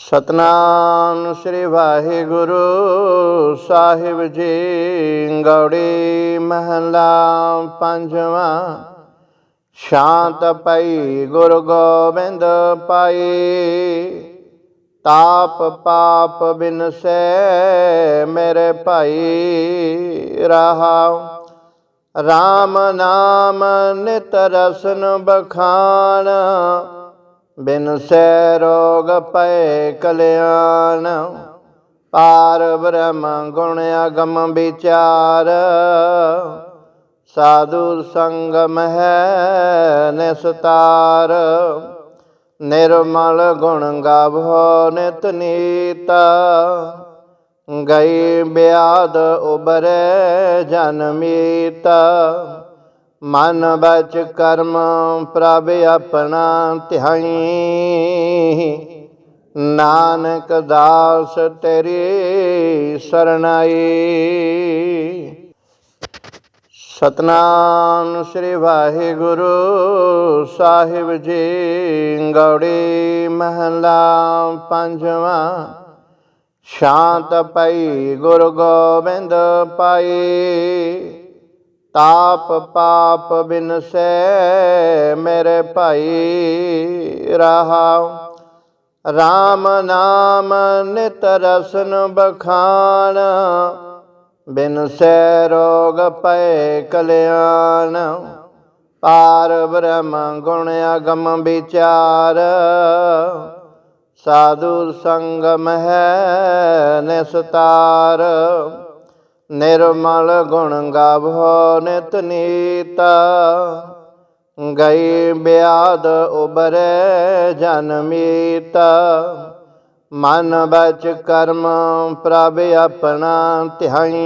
ਸਤਨਾਮ ਸ੍ਰੀ ਵਾਹਿਗੁਰੂ ਸਾਹਿਬ ਜੀ, ਗੌੜੀ ਮਹਲਾ ਪੰਜਵਾਂ। ਸ਼ਾਂਤ ਪਈ ਗੁਰ ਗੋਬਿੰਦ ਪਾਈ ਤਾਪ ਪਾਪ ਬਿਨਸੈ ਮੇਰੇ ਭਾਈ ਰਹਾਉ। RAM ਨਾਮ ਨਿਤ ਰਸਨ ਬਖਾਨ ਬਿਨ ਸੈ ਰੋਗ ਪੈ ਕਲਿਆਣ, ਪਾਰ ਬ੍ਰਹਮ ਗੁਣ ਅਗਮ ਵਿਚਾਰ। ਸਾਧੂ ਸੰਗਮ ਹੈ ਨਿਸਤਾਰ, ਨਿਰਮਲ ਗੁਣ ਗਾਵੋ ਨਿਤ ਨੀਤਾ। ਗਈ ਬਿਆਦ ਉਬਰੈ ਜਨਮੀਤ ਮਨ ਬਚ ਕਰਮ ਪ੍ਰਭ ਆਪਣਾ ਧਿਆਈ ਨਾਨਕ ਦਾਸ ਤੇਰੀ ਸਰਣਾਈ। ਸਤਨਾਮ ਸ੍ਰੀ ਵਾਹਿਗੁਰੂ ਸਾਹਿਬ ਜੀ, ਗੌੜੀ ਮਹਲਾ ਪੰਜਵਾਂ। ਸ਼ਾਂਤ ਪਈ ਗੁਰ ਗੋਬਿੰਦ ਪਾਈ ਤਾਪ ਪਾਪ ਬਿਨਸੈ ਮੇਰੇ ਭਾਈ ਰਹਾਉ। RAM ਨਾਮ ਨਿਤ ਰਸਨ ਬਖਾਨ ਬਿਨ ਸੈ ਰੋਗ ਪੈ ਕਲਿਆਣ। ਪਾਰ ਬ੍ਰਹਮ ਗੁਣ ਅਗਮ ਵਿਚਾਰ, ਸਾਧੂ ਸੰਗਮ ਹੈ ਨਿਸਤਾਰ। ਨਿਰਮਲ ਗੁਣ ਗਾਵੋ ਨਿਤ ਨੀਤਾ। ਗਈ ਬਿਆਦ ਉਬਰੈ ਜਨਮੀਤ ਮਨ ਬਚ ਕਰਮ ਪ੍ਰਭ ਆਪਣਾ ਧਿਆਈ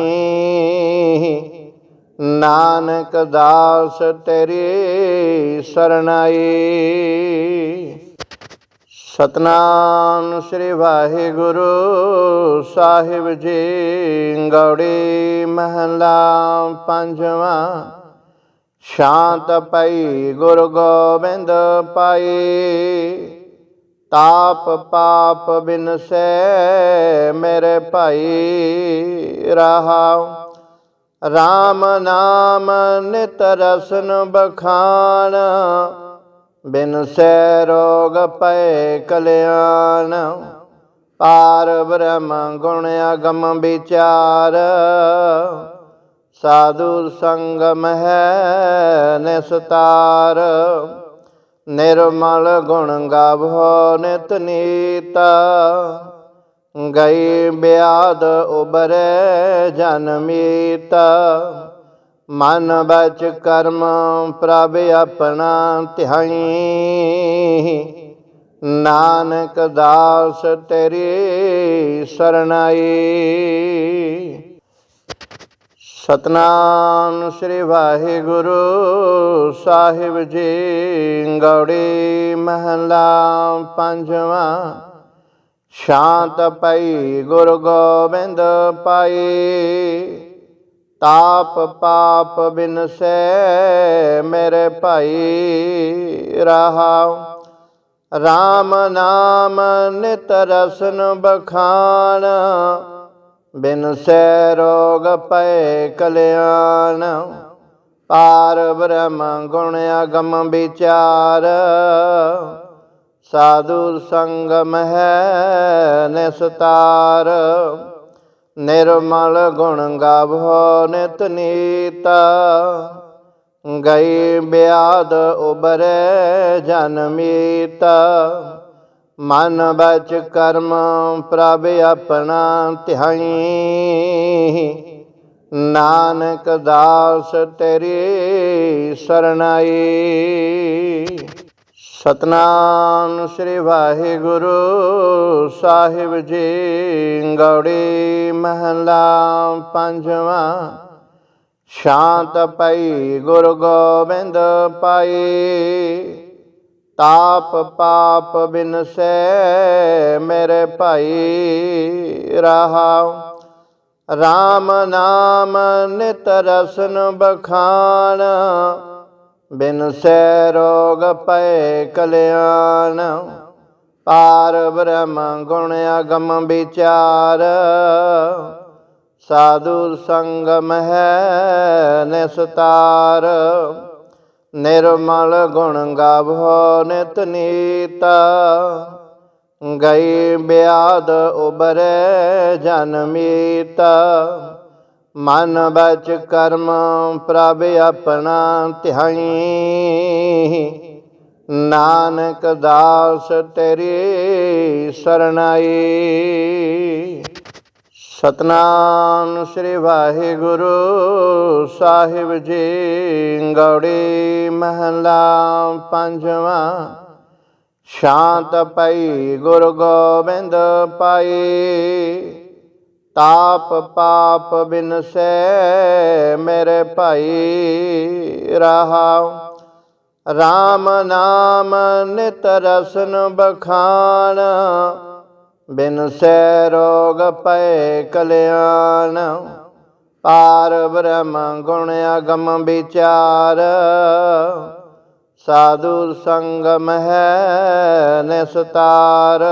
ਨਾਨਕ ਦਾਸ ਤੇਰੀ ਸਰਣਾਈ। ਸਤਨਾਮ ਸ੍ਰੀ ਵਾਹਿਗੁਰੂ ਸਾਹਿਬ ਜੀ, ਗੌੜੀ ਮਹਲਾ ਪੰਜਵਾਂ। ਸ਼ਾਂਤ ਪਈ ਗੁਰ ਗੋਬਿੰਦ ਪਾਈ ਤਾਪ ਪਾਪ ਬਿਨਸੈ ਮੇਰੇ ਭਾਈ, ਰਹਾਉ। RAM ਨਾਮ ਨਿਤ ਰਸਨ ਬਖਾਨ ਬਿਨ ਸੈ ਰੋਗ ਪੈ ਕਲਿਆਣ, ਪਾਰ ਬ੍ਰਹਮ ਗੁਣ ਅਗਮ ਵਿਚਾਰ। ਸਾਧੂ ਸੰਗਮ ਹੈ ਨਿਸਤਾਰ, ਨਿਰਮਲ ਗੁਣ ਗਾਭੋ ਨਿਤ ਨੀਤਾ। ਗਈ ਬਿਆਦ ਉਬਰੈ ਜਨਮੀਤ ਮਨ ਬਚ ਕਰਮ ਪ੍ਰਭ ਆਪਣਾ ਧਿਆਈ ਨਾਨਕ ਦਾਸ ਤੇਰੀ ਸਰਣਾਈ। ਸਤਨਾਮ ਸ੍ਰੀ ਵਾਹਿਗੁਰੂ ਸਾਹਿਬ ਜੀ, ਗੌੜੀ ਮਹਲਾ ਪੰਜਵਾਂ। ਸ਼ਾਂਤ ਪਈ ਗੁਰ ਗੋਬਿੰਦ ਪਾਈ ਤਾਪ ਪਾਪ ਬਿਨਸੈ ਮੇਰੇ ਭਾਈ ਰਹਾਉ। RAM ਨਾਮ ਨਿਤ ਰਸਨ ਬਖਾਨ ਬਿਨ ਸੈ ਰੋਗ ਪੈ ਕਲਿਆਣ। ਪਾਰ ਬ੍ਰਹਮ ਗੁਣ ਅਗਮ ਵਿਚਾਰ, ਸਾਧੂ ਸੰਗਮ ਹੈ ਨਿਸਤਾਰ। ਨਿਰਮਲ ਗੁਣ ਗਾਵੋ ਨਿਤ ਨੀਤਾ, ਗਈ ਬਿਆਦ ਉਬਰੈ ਜਨਮੀਤ ਮਨ ਬਚ ਕਰਮ ਪ੍ਰਭ ਆਪਣਾ ਧਿਆਈ, ਨਾਨਕ ਦਾਸ ਤੇਰੀ ਸਰਣਾਈ। ਸਤਨਾਮ ਸ੍ਰੀ ਵਾਹਿਗੁਰੂ ਸਾਹਿਬ ਜੀ, ਗੌੜੀ ਮਹਲਾ ਪੰਜਵਾਂ। ਸ਼ਾਂਤ ਪਈ ਗੁਰ ਗੋਬਿੰਦ ਪਾਈ ਤਾਪ ਪਾਪ ਬਿਨਸੈ ਮੇਰੇ ਭਾਈ ਰਹਾਉ। RAM ਨਾਮ ਨਿਤ ਰਸਨ ਬਖਾਨ ਬਿਨ ਸੈ ਰੋਗ ਪੈ ਕਲਿਆਣ, ਪਾਰ ਬ੍ਰਹਮ ਗੁਣ ਅਗਮ ਵਿਚਾਰ। ਸਾਧੂ ਸੰਗਮ ਹੈ ਨਿਸਤਾਰ, ਨਿਰਮਲ ਗੁਣ ਗਾਵੋ ਨਿਤ ਨੀਤਾ। ਗਈ ਬਿਆਦ ਉਬਰੈ ਜਨਮੀਤ ਮਨ ਬਚ ਕਰਮ ਪ੍ਰਭ ਆਪਣਾ ਧਿਆਈ ਨਾਨਕ ਦਾਸ ਤੇਰੀ ਸਰਣਾਈ। ਸਤਨਾਮ ਸ੍ਰੀ ਵਾਹਿਗੁਰੂ ਸਾਹਿਬ ਜੀ, ਗੌੜੀ ਮਹਲਾ ਪੰਜਵਾਂ। ਸ਼ਾਂਤ ਪਈ ਗੁਰ ਗੋਬਿੰਦ ਪਾਈ ਤਾਪ ਪਾਪ ਬਿਨਸੈ ਮੇਰੇ ਭਾਈ ਰਹਾਉ RAM ਨਾਮ ਨਿਤ ਰਸਨ ਬਖਾਨ ਬਿਨ ਸੈ ਰੋਗ ਪੈ ਕਲਿਆਣ। ਪਾਰ ਬ੍ਰਹਮ ਗੁਣ ਅਗਮ ਵਿਚਾਰ, ਸਾਧੂ ਸੰਗਮ ਹੈ ਨਿਸਤਾਰ।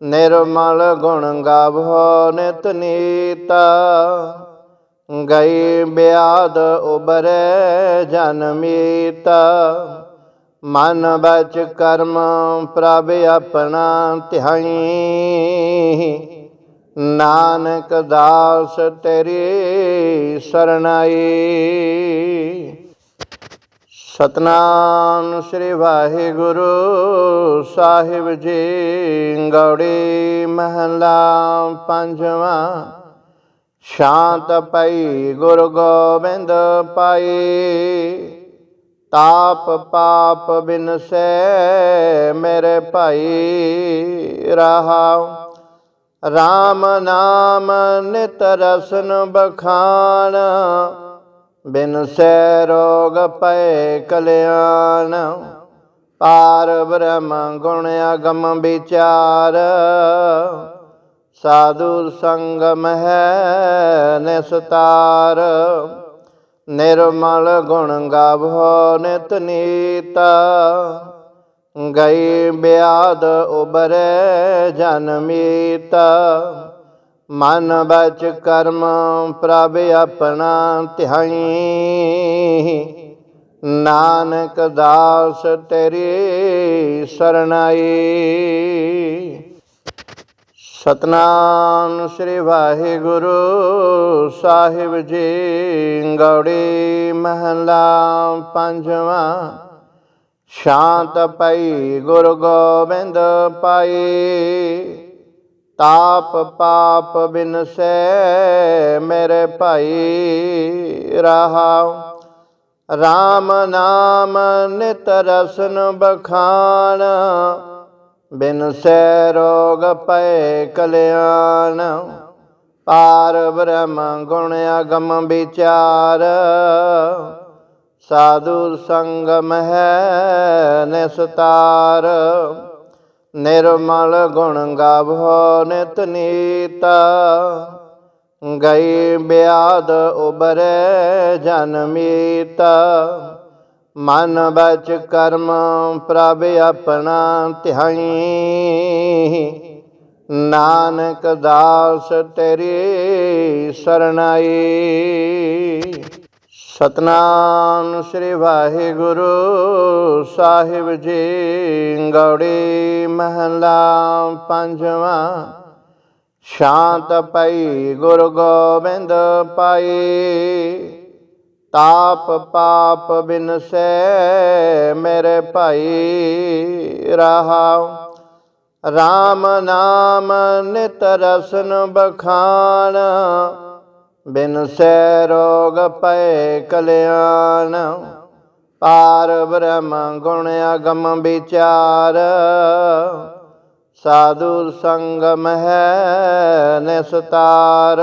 ਨਿਰਮਲ ਗੁਣ ਗਾਵੋ ਨਿਤ ਨੀਤਾ। ਗਈ ਬਿਆਦ ਉਬਰੈ ਜਨਮੀਤ ਮਨ ਬਚ ਕਰਮ ਪ੍ਰਭ ਆਪਣਾ ਧਿਆਈ ਨਾਨਕ ਦਾਸ ਤੇਰੀ ਸਰਣਾਈ। ਸਤਨਾਮ ਸ੍ਰੀ ਵਾਹਿਗੁਰੂ ਸਾਹਿਬ ਜੀ, ਗੌੜੀ ਮਹਲਾ ਪੰਜਵਾਂ। ਸ਼ਾਂਤ ਪਈ ਗੁਰ ਗੋਬਿੰਦ ਪਾਈ ਤਾਪ ਪਾਪ ਬਿਨਸੈ ਮੇਰੇ ਭਾਈ, ਰਹਾਉ। RAM ਨਾਮ ਨਿਤ ਰਸਨ ਬਖਾਨ ਬਿਨ ਸੈ ਰੋਗ ਪੈ ਕਲਿਆਣ, ਪਾਰ ਬ੍ਰਹਮ ਗੁਣ ਅਗਮ ਵਿਚਾਰ। ਸਾਧੂ ਸੰਗਮ ਹੈ ਨਿਸਤਾਰ, ਨਿਰਮਲ ਗੁਣ ਗਾਵੋ ਨਿਤ ਨੀਤਾ। ਗਈ ਬਿਆਦ ਉਬਰੈ ਜਨਮੀਤ ਮਨ ਬਚ ਕਰਮ ਪ੍ਰਭ ਆਪਣਾ ਧਿਆਈ ਨਾਨਕ ਦਾਸ ਤੇਰੀ ਸਰਣਾਈ। ਸਤਨਾਮ ਸ੍ਰੀ ਵਾਹਿਗੁਰੂ ਸਾਹਿਬ ਜੀ, ਗੌੜੀ ਮਹਲਾ ਪੰਜਵਾਂ। ਸ਼ਾਂਤ ਪਈ ਗੁਰ ਗੋਬਿੰਦ ਪਾਈ ਤਾਪ ਪਾਪ ਬਿਨਸੈ ਮੇਰੇ ਭਾਈ ਰਹਾਉ। RAM ਨਾਮ ਨਿਤ ਰਸਨ ਬਖਾਨ ਬਿਨ ਸੈ ਰੋਗ ਪੈ ਕਲਿਆਣ। ਪਾਰ ਬ੍ਰਹਮ ਗੁਣ ਅਗਮ ਵਿਚਾਰ, ਸਾਧੂ ਸੰਗਮ ਹੈ ਨਿਸਤਾਰ। ਨਿਰਮਲ ਗੁਣ ਗਾਵੋ ਨਿਤ ਨੀਤਾ। ਗਈ ਬਿਆਦ ਉਬਰੈ ਜਨਮੀਤ ਮਨ ਬਚ ਕਰਮ ਪ੍ਰਭ ਆਪਣਾ ਧਿਆਈ ਨਾਨਕ ਦਾਸ ਤੇਰੀ ਸਰਣਾਈ। ਸਤਨਾਮ ਸ੍ਰੀ ਵਾਹਿਗੁਰੂ ਸਾਹਿਬ ਜੀ, ਗੌੜੀ ਮਹਲਾ ਪੰਜਵਾਂ। ਸ਼ਾਂਤ ਪਈ ਗੁਰ ਗੋਬਿੰਦ ਪਾਈ ਤਾਪ ਪਾਪ ਬਿਨਸੈ ਮੇਰੇ ਭਾਈ ਰਹਾਉ। RAM ਨਾਮ ਨਿਤ ਰਸਨ ਬਖਾਨ ਬਿਨ ਸੈ ਰੋਗ ਪੈ ਕਲਿਆਣ, ਪਾਰ ਬ੍ਰਹਮ ਗੁਣ ਅਗਮ ਵਿਚਾਰ। ਸਾਧੂ ਸੰਗਮ ਹੈ ਨਿਸਤਾਰ,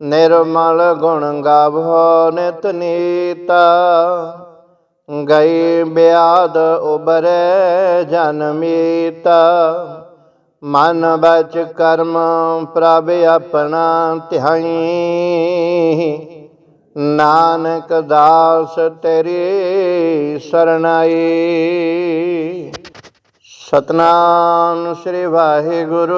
ਨਿਰਮਲ ਗੁਣ ਗਾਵੋ ਨਿਤ ਨੀਤਾ। ਗਈ ਬਿਆਦ ਉਬਰੈ ਜਨਮੀਤ ਮਨ ਬਚ ਕਰਮ ਪ੍ਰਭ ਆਪਣਾ ਧਿਆਈ ਨਾਨਕ ਦਾਸ ਤੇਰੀ ਸਰਣਾਈ। ਸਤਨਾਮ ਸ੍ਰੀ ਵਾਹਿਗੁਰੂ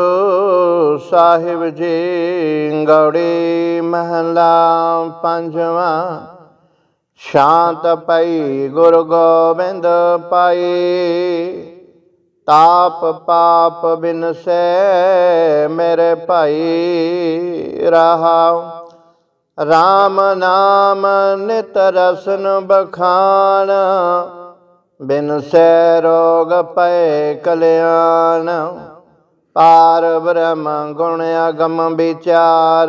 ਸਾਹਿਬ ਜੀ, ਗੌੜੀ ਮਹਲਾ ਪੰਜਵਾਂ। ਸ਼ਾਂਤ ਪਈ ਗੁਰ ਗੋਬਿੰਦ ਪਾਈ ਤਾਪ ਪਾਪ ਬਿਨਸੈ ਮੇਰੇ ਭਾਈ ਰਹਾਉ। RAM ਨਾਮ ਨਿਤ ਰਸਨ ਬਖਾਨ ਬਿਨ ਸੈ ਰੋਗ ਪੈ ਕਲਿਆਣ। ਪਾਰ ਬ੍ਰਹਮ ਗੁਣ ਅਗਮ ਵਿਚਾਰ,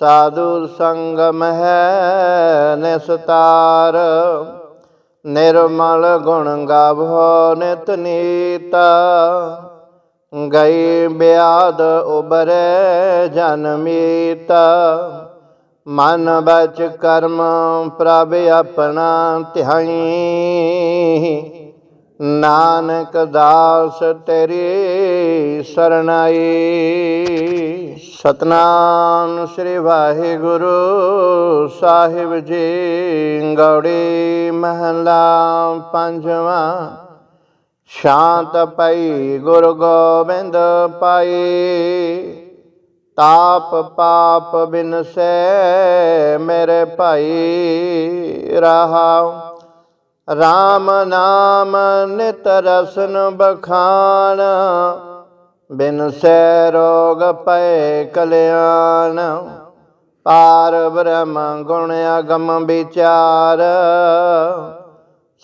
ਸਾਧੂ ਸੰਗਮ ਹੈ ਨਿਸਤਾਰ। ਨਿਰਮਲ ਗੁਣ ਗਾਵੋ ਨਿਤ ਨੀਤਾ, ਗਈ ਬਿਆਦ ਉਬਰੈ ਜਨਮੀਤ ਮਨ ਬਚ ਕਰਮ ਪ੍ਰਭ ਆਪਣਾ ਧਿਆਈ ਨਾਨਕ ਦਾਸ ਤੇਰੀ ਸਰਣਾਈ ਸਤਨਾਮ ਸ੍ਰੀ ਵਾਹਿਗੁਰੂ ਸਾਹਿਬ ਜੀ, ਗੌੜੀ ਮਹਲਾ ਪੰਜਵਾਂ। ਸ਼ਾਂਤ ਪਈ ਗੁਰ ਗੋਬਿੰਦ ਪਾਈ ਤਾਪ ਪਾਪ ਬਿਨਸੈ ਮੇਰੇ ਭਾਈ ਰਹਾਉ। RAM ਨਾਮ ਨਿਤ ਰਸਨ ਬਖਾਨ, ਬਿਨ ਸੈ ਰੋਗ ਪੈ ਕਲਿਆਣ। ਪਾਰ ਬ੍ਰਹਮ ਗੁਣ ਅਗਮ ਵਿਚਾਰ,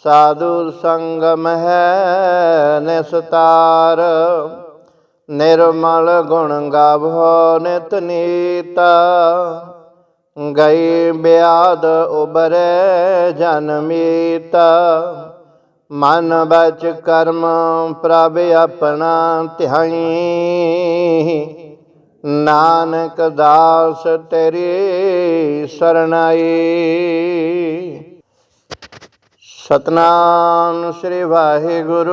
ਸਾਧੂ ਸੰਗਮ ਹੈ ਨਿਸਤਾਰ। ਨਿਰਮਲ ਗੁਣ ਗਾਵੋ ਨਿਤ ਨੀਤਾ ਗਈ ਬਿਆਦ ਉਬਰੈ ਜਨਮੀਤ ਮਨ ਬਚ ਕਰਮ ਪ੍ਰਭ ਆਪਣਾ ਧਿਆਈ। ਨਾਨਕ ਦਾਸ ਤੇਰੀ ਸਰਣਾਈ। ਸਤਨਾਮ ਸ੍ਰੀ ਵਾਹਿਗੁਰੂ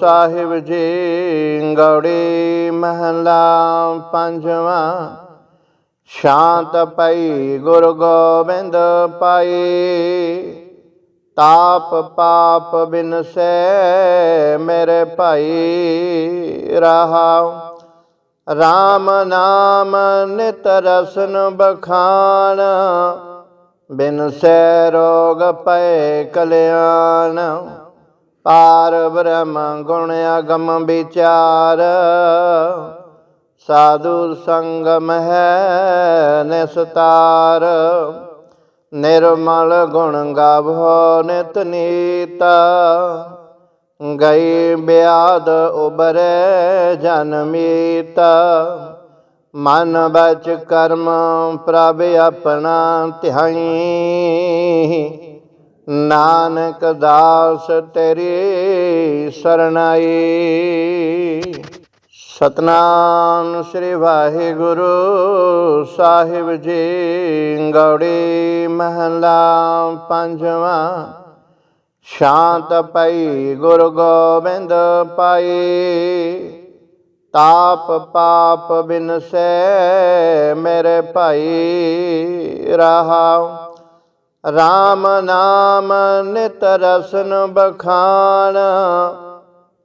ਸਾਹਿਬ ਜੀ, ਗੌੜੀ ਮਹਲਾ ਪੰਜਵਾਂ ਸ਼ਾਂਤ ਪਈ, ਗੁਰ ਗੋਬਿੰਦ ਪਾਈ। ਤਾਪ ਪਾਪ ਬਿਨਸੈ ਮੇਰੇ ਭਾਈ, ਰਹਾਉ। RAM ਨਾਮ ਨਿਤ ਰਸਨ ਬਖਾਨ ਬਿਨ ਸੈ ਰੋਗ ਪੈ ਕਲਿਆਣ। ਪਾਰ ਬ੍ਰਹਮ ਗੁਣ ਅਗਮ ਵਿਚਾਰ ਸਾਧੂ ਸੰਗਮ ਹੈ ਨਿਸਤਾਰ, ਨਿਰਮਲ ਗੁਣ ਗਾਵੋ ਨਿਤ ਨੀਤਾ। ਗਈ ਬਿਆਦ ਉਬਰੈ ਜਨਮੀਤ ਮਨ ਬਚ ਕਰਮ ਪ੍ਰਭ ਆਪਣਾ ਧਿਆਈ। ਨਾਨਕ ਦਾਸ ਤੇਰੀ ਸਰਣਾਈ। ਸਤਨਾਮ ਸ੍ਰੀ ਵਾਹਿਗੁਰੂ ਸਾਹਿਬ ਜੀ, ਗੌੜੀ ਮਹਲਾ ਪੰਜਵਾਂ। ਸ਼ਾਂਤ ਪਈ ਗੁਰ ਗੋਬਿੰਦ ਪਾਈ ਤਾਪ ਪਾਪ ਬਿਨਸੈ ਮੇਰੇ ਭਾਈ ਰਹਾਉ। RAM ਨਾਮ ਨਿਤ ਰਸਨ ਬਖਾਨ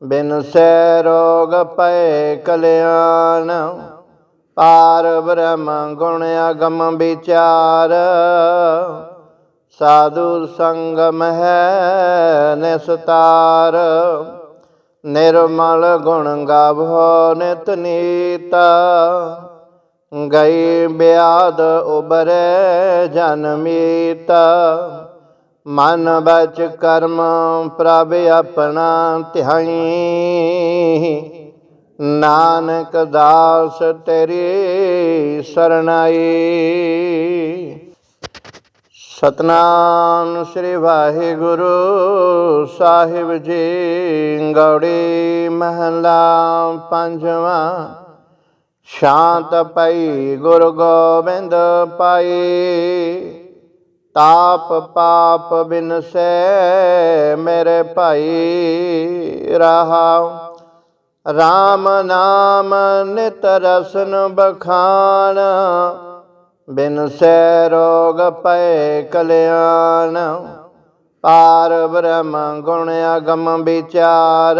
ਬਿਨ ਸੈ ਰੋਗ ਪੈ ਕਲਿਆਣ, ਪਾਰ ਬ੍ਰਹਮ ਗੁਣ ਅਗਮ ਵਿਚਾਰ। ਸਾਧੂ ਸੰਗਮ ਹੈ ਨਿਸਤਾਰ, ਨਿਰਮਲ ਗੁਣ ਗਾਵੋ ਨਿਤ ਨੀਤਾ। ਗਈ ਬਿਆਦ ਉਬਰੈ ਜਨਮੀਤ ਮਨ ਬਚ ਕਰਮ ਪ੍ਰਭ ਆਪਣਾ ਧਿਆਈ ਨਾਨਕ ਦਾਸ ਤੇਰੀ ਸਰਣਾਈ। ਸਤਨਾਮ ਸ੍ਰੀ ਵਾਹਿਗੁਰੂ ਸਾਹਿਬ ਜੀ, ਗੌੜੀ ਮਹਲਾ ਪੰਜਵਾਂ। ਸ਼ਾਂਤ ਪਈ ਗੁਰ ਗੋਬਿੰਦ ਪਾਈ ਤਾਪ ਪਾਪ ਬਿਨਸੈ ਮੇਰੇ ਭਾਈ ਰਹਾਉ RAM ਨਾਮ ਨਿਤ ਰਸਨ ਬਖਾਨ ਬਿਨ ਸੈ ਰੋਗ ਪੈ ਕਲਿਆਣ। ਪਾਰ ਬ੍ਰਹਮ ਗੁਣ ਅਗਮ ਵਿਚਾਰ,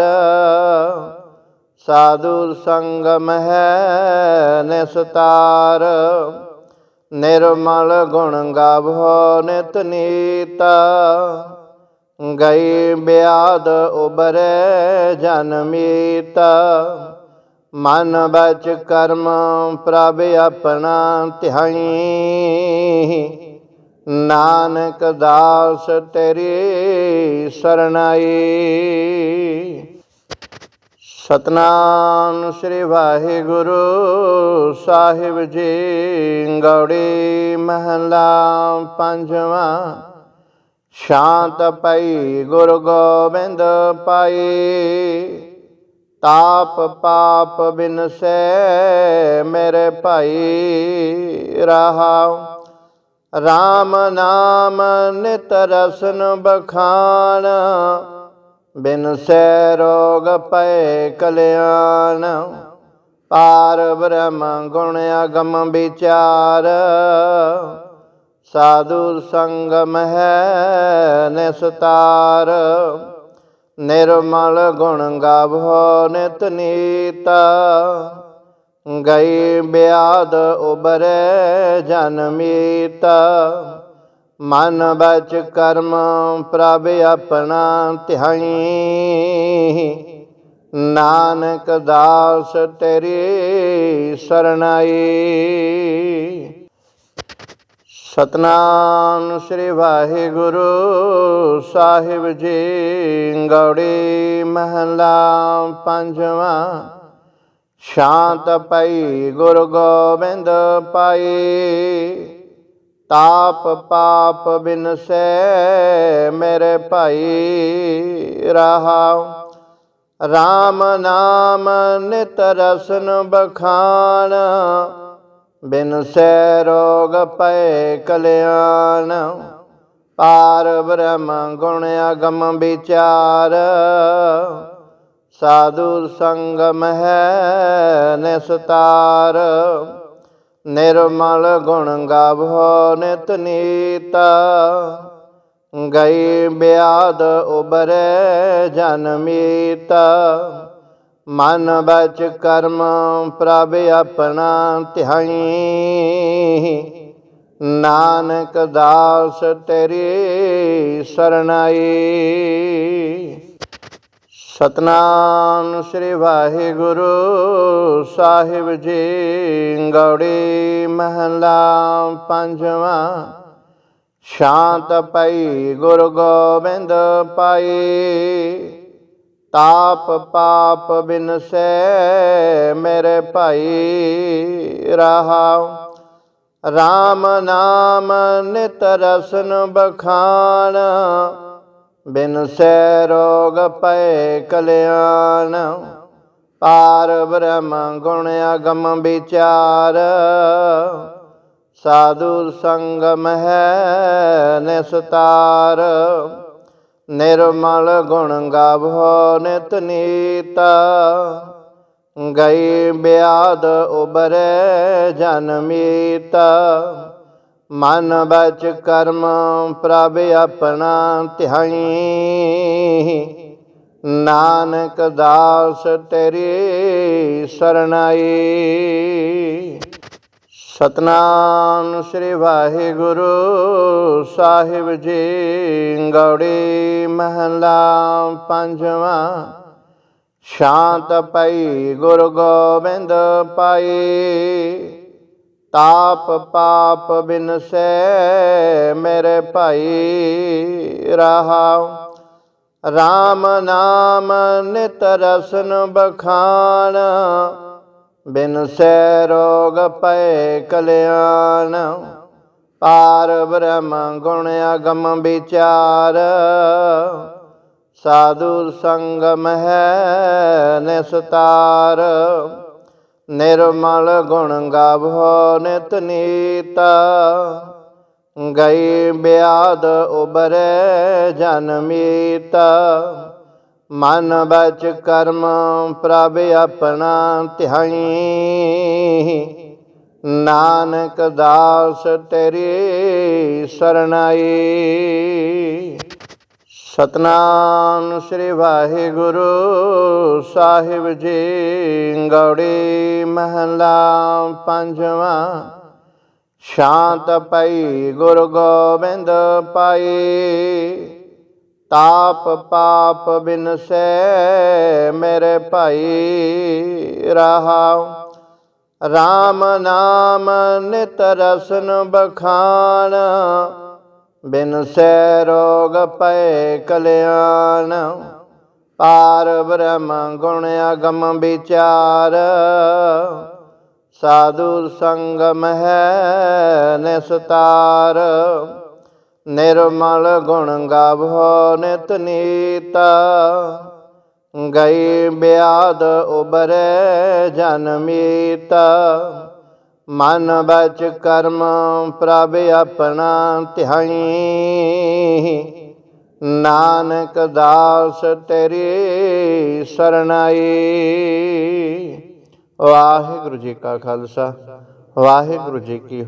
ਸਾਧੂ ਸੰਗਮ ਹੈ ਨਿਸਤਾਰ। ਨਿਰਮਲ ਗੁਣ ਗਾਵੋ ਨਿਤ ਨੀਤਾ। ਗਈ ਬਿਆਦ ਉਬਰੇ ਜਨਮੀਤ ਮਨ ਬਚ ਕਰਮ ਪ੍ਰਭ ਆਪਣਾ ਧਿਆਈ। ਨਾਨਕ ਦਾਸ ਤੇਰੀ ਸਰਣਾਈ। ਸਤਨਾਮ ਸ੍ਰੀ ਵਾਹਿਗੁਰੂ ਸਾਹਿਬ ਜੀ, ਗੌੜੀ ਮਹਲਾ ਪੰਜਵਾਂ। ਸ਼ਾਂਤ ਪਈ ਗੁਰ ਗੋਬਿੰਦ ਪਾਈ ਤਾਪ ਪਾਪ ਬਿਨਸੈ ਮੇਰੇ ਭਾਈ, ਰਹਾਉ। RAM ਨਾਮ ਨਿਤ ਰਸਨ ਬਖਾਨ ਬਿਨ ਸੈ ਰੋਗ ਪੈ ਕਲਿਆਣ, ਪਾਰ ਬ੍ਰਹਮ ਗੁਣ ਅਗਮ ਵਿਚਾਰ। ਸਾਧੂ ਸੰਗਮ ਹੈ ਨਿਸਤਾਰ, ਨਿਰਮਲ ਗੁਣ ਗਾਵੋ ਨਿਤ ਨੀਤਾ। ਗਈ ਬਿਆਦ ਉਬਰੇ ਜਨਮੀਤ ਮਨ ਬਚ ਕਰਮ ਪ੍ਰਭ ਆਪਣਾ ਧਿਆਈ ਨਾਨਕ ਦਾਸ ਤੇਰੀ ਸਰਣਾਈ। ਸਤਨਾਮ ਸ੍ਰੀ ਵਾਹਿਗੁਰੂ ਸਾਹਿਬ ਜੀ, ਗੌੜੀ ਮਹਲਾ ਪੰਜਵਾਂ। ਸ਼ਾਂਤ ਪਈ ਗੁਰ ਗੋਬਿੰਦ ਪਾਈ ਤਾਪ ਪਾਪ ਬਿਨਸੈ ਮੇਰੇ ਭਾਈ ਰਹਾਉ RAM ਨਾਮ ਨਿਤ ਰਸਨ ਬਖਾਨ ਬਿਨ ਸੈ ਰੋਗ ਪੈ ਕਲਿਆਣ। ਪਾਰ ਬ੍ਰਹਮ ਗੁਣ ਅਗਮ ਵਿਚਾਰ, ਸਾਧੂ ਸੰਗਮ ਹੈ ਨਿਸਤਾਰ। ਨਿਰਮਲ ਗੁਣ ਗਾਵੋ ਨਿਤ ਨੀਤਾ। ਗਈ ਬਿਆਦ ਉਬਰੇ ਜਨਮੀਤ ਮਨ ਬਚ ਕਰਮ ਪ੍ਰਭ ਆਪਣਾ ਧਿਆਈ। ਨਾਨਕ ਦਾਸ ਤੇਰੀ ਸਰਣਾਈ। ਸਤਨਾਮ ਸ੍ਰੀ ਵਾਹਿਗੁਰੂ ਸਾਹਿਬ ਜੀ, ਗੌੜੀ ਮਹਲਾ ਪੰਜਵਾਂ। ਸ਼ਾਂਤ ਪਈ ਗੁਰ ਗੋਬਿੰਦ ਪਾਈ ਤਾਪ ਪਾਪ ਬਿਨਸੈ ਮੇਰੇ ਭਾਈ, ਰਹਾਉ। RAM ਨਾਮ ਨਿਤ ਰਸਨ ਬਖਾਨ ਬਿਨ ਸੈ ਰੋਗ ਪੈ ਕਲਿਆਣ, ਪਾਰ ਬ੍ਰਹਮ ਗੁਣ ਅਗਮ ਵਿਚਾਰ। ਸਾਧੂ ਸੰਗਮ ਹੈ ਨਿਸਤਾਰ, ਨਿਰਮਲ ਗੁਣ ਗਾਵੋ ਨਿਤ ਨੀਤਾ। ਗਈ ਬਿਆਦ ਉਬਰੇ ਜਨਮੀਤ ਮਨ ਬਚ ਕਰਮ ਪ੍ਰਭ ਆਪਣਾ ਧਿਆਈ ਨਾਨਕ ਦਾਸ ਤੇਰੀ ਸਰਣਾਈ। ਸਤਨਾਮ ਸ੍ਰੀ ਵਾਹਿਗੁਰੂ ਸਾਹਿਬ ਜੀ, ਗੌੜੀ ਮਹਲਾ ਪੰਜਵਾਂ। ਸ਼ਾਂਤ ਪਈ ਗੁਰ ਗੋਬਿੰਦ ਪਾਈ ਤਾਪ ਪਾਪ ਬਿਨਸੈ ਮੇਰੇ ਭਾਈ ਰਹਾਉ। RAM ਨਾਮ ਨਿਤ ਰਸਨ ਬਖਾਨ ਬਿਨ ਸੈ ਰੋਗ ਪੈ ਕਲਿਆਣ। ਪਾਰ ਬ੍ਰਹਮ ਗੁਣ ਅਗਮ ਵਿਚਾਰ, ਸਾਧੂ ਸੰਗਮ ਹੈ ਨਿਸਤਾਰ। ਨਿਰਮਲ ਗੁਣ ਗਾਵੋ ਨਿਤ ਨੀਤਾ, ਗਈ ਬਿਆਦ ਉਬਰੇ ਜਨਮੀਤ ਮਨ ਬਚ ਕਰਮ ਪ੍ਰਭ ਆਪਣਾ ਧਿਆਈ, ਨਾਨਕ ਦਾਸ ਤੇਰੀ ਸਰਣਾਈ। ਸਤਨਾਮ ਸ੍ਰੀ ਵਾਹਿਗੁਰੂ ਸਾਹਿਬ ਜੀ, ਗੌੜੀ ਮਹਲਾ ਪੰਜਵਾਂ। ਸ਼ਾਂਤ ਪਈ ਗੁਰ ਗੋਬਿੰਦ ਪਾਈ ਤਾਪ ਪਾਪ ਬਿਨਸੈ ਮੇਰੇ ਭਾਈ ਰਹਾਉ। RAM ਨਾਮ ਨਿਤ ਰਸਨ ਬਖਾਨ ਬਿਨ ਸੈ ਰੋਗ ਪੈ ਕਲਿਆਣ, ਪਾਰ ਬ੍ਰਹਮ ਗੁਣ ਅਗਮ ਵਿਚਾਰ। ਸਾਧੂ ਸੰਗਮ ਹੈ ਨਿਸਤਾਰ, ਨਿਰਮਲ ਗੁਣ ਗਾਵੋ ਨਿਤ ਨੀਤਾ। ਗਈ ਬਿਆਦ ਉਬਰੈ ਜਨਮੀਤ ਮਨ ਬਚ ਕਰਮ ਪ੍ਰਭ ਆਪਣਾ ਧਿਆਈ ਨਾਨਕ ਦਾਸ ਤੇਰੀ ਸਰਣਾਈ। ਵਾਹਿਗੁਰੂ ਜੀ ਕਾ ਖਾਲਸਾ, ਵਾਹਿਗੁਰੂ ਜੀ ਕੀ